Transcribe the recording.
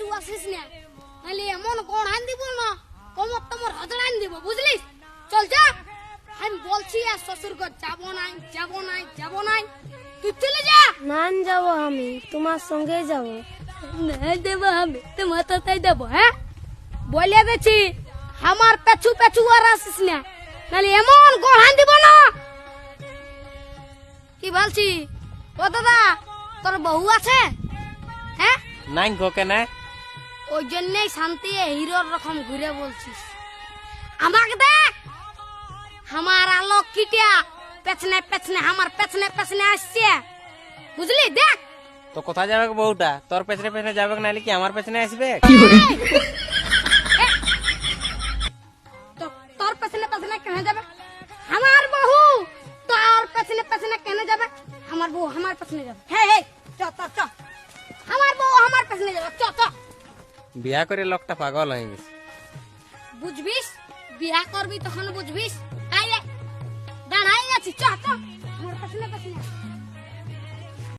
পেছু আসিস না নাহলে এমন কোন আন দিব না কমর তোমার হজড় আন দিব বুঝলিস চল যা আমি বলছি আর শ্বশুর ঘর যাব নাই যাব নাই যাব নাই তুই চলে যা নান যাব আমি তোমার সঙ্গে যাব না দেবো আমি তোমার তো তাই দেবো হ্যাঁ বলে দিচ্ছি আমার পেছু পেছু আর আসিস না নাহলে এমন গড়ান দিব না কি বলছি ও দাদা তোর বউ আছে হ্যাঁ নাই গো কেন ওই জন্যই শান্তি হিরোর রকম ঘুরে বলছিস আমাকে দেখ আমার আলোক কিটিয়া পেছনে পেছনে আমার পেছনে পেছনে আসছে বুঝলি দেখ তো কোথায় যাবে গো বউটা তোর পেছনে পেছনে যাবে নাহলে কি আমার পেছনে আসবে তো- তোর পেছনে পেছনে কেন যাবে আমার বহু তোর পেছনে পেছনে কেন যাবে আমার বউ আমার পেছনে যাবে হে হে চ চ চ আমার বউ আমার পেছনে যাবে চ চ বিয়া করে লোকটা পাগল হয়ে গেছে। বুঝবিস? বিয়া করবি তখন বুঝবিস? আইলে দাঁড়াই আছি, চ পেছনে